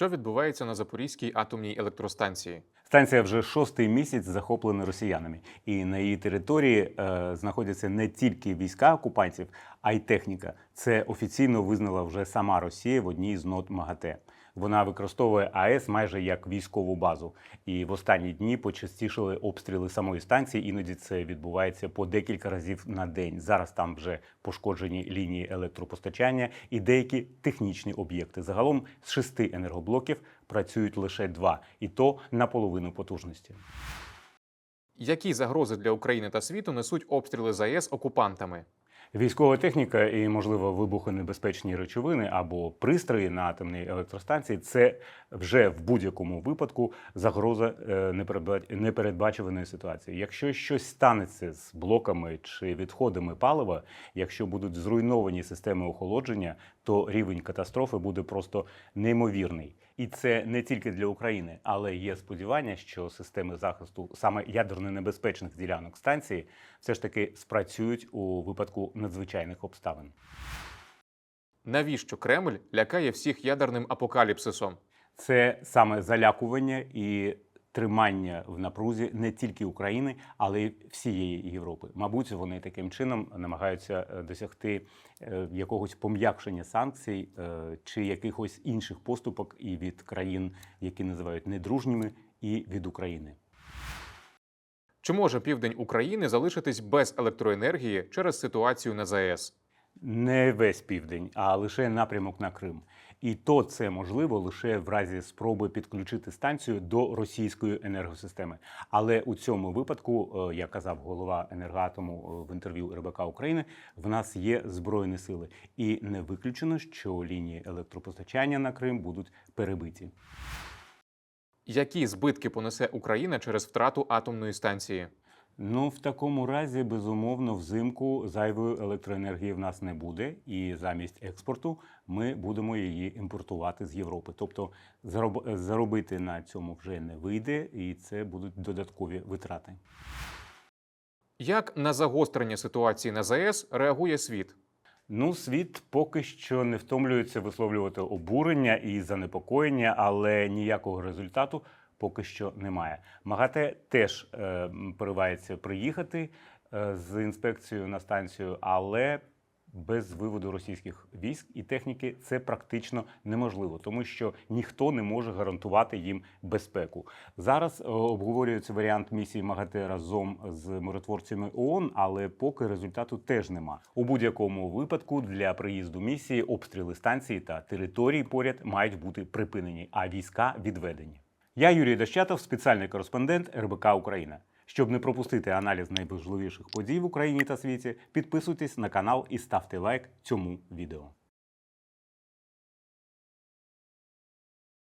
Що відбувається на Запорізькій атомній електростанції? Станція вже шостий місяць захоплена росіянами, і на її території е, знаходяться не тільки війська окупантів, а й техніка. Це офіційно визнала вже сама Росія в одній з нот МАГАТЕ. Вона використовує АЕС майже як військову базу. І в останні дні почастішили обстріли самої станції. Іноді це відбувається по декілька разів на день. Зараз там вже пошкоджені лінії електропостачання і деякі технічні об'єкти. Загалом з шести енергоблоків працюють лише два, і то на половину потужності. Які загрози для України та світу несуть обстріли ЗАЕС окупантами? Військова техніка і, можливо, вибухонебезпечні речовини або пристрої на атомній електростанції це вже в будь-якому випадку загроза е, непередба- непередбачуваної ситуації. Якщо щось станеться з блоками чи відходами палива, якщо будуть зруйновані системи охолодження, то рівень катастрофи буде просто неймовірний. І це не тільки для України, але є сподівання, що системи захисту саме ядерно небезпечних ділянок станції все ж таки спрацюють у випадку надзвичайних обставин. Навіщо Кремль лякає всіх ядерним апокаліпсисом? Це саме залякування і тримання в напрузі не тільки України, але й всієї Європи. Мабуть, вони таким чином намагаються е, досягти е, якогось пом'якшення санкцій е, чи якихось інших поступок і від країн, які називають недружніми, і від України. Чи може південь України залишитись без електроенергії через ситуацію на ЗАЕС? Не весь південь, а лише напрямок на Крим. І то це можливо лише в разі спроби підключити станцію до російської енергосистеми. Але у цьому випадку, е, як казав голова енергоатому е, в інтерв'ю РБК України, в нас є збройні сили, і не виключено, що лінії електропостачання на Крим будуть перебиті. Які збитки понесе Україна через втрату атомної станції? Ну, в такому разі, безумовно, взимку зайвої електроенергії в нас не буде, і замість експорту ми будемо її імпортувати з Європи. Тобто зароб- заробити на цьому вже не вийде, і це будуть додаткові витрати. Як на загострення ситуації на ЗАЕС реагує світ? Ну, світ поки що не втомлюється висловлювати обурення і занепокоєння, але ніякого результату поки що немає. МАГАТЕ теж е, поривається приїхати е, з інспекцією на станцію, але без виводу російських військ і техніки це практично неможливо, тому що ніхто не може гарантувати їм безпеку. Зараз е, обговорюється варіант місії МАГАТЕ разом з миротворцями ООН, але поки результату теж нема. У будь-якому випадку для приїзду місії обстріли станції та території поряд мають бути припинені, а війська відведені. Я Юрій Дощатов, спеціальний кореспондент РБК Україна. Щоб не пропустити аналіз найважливіших подій в Україні та світі, підписуйтесь на канал і ставте лайк цьому відео.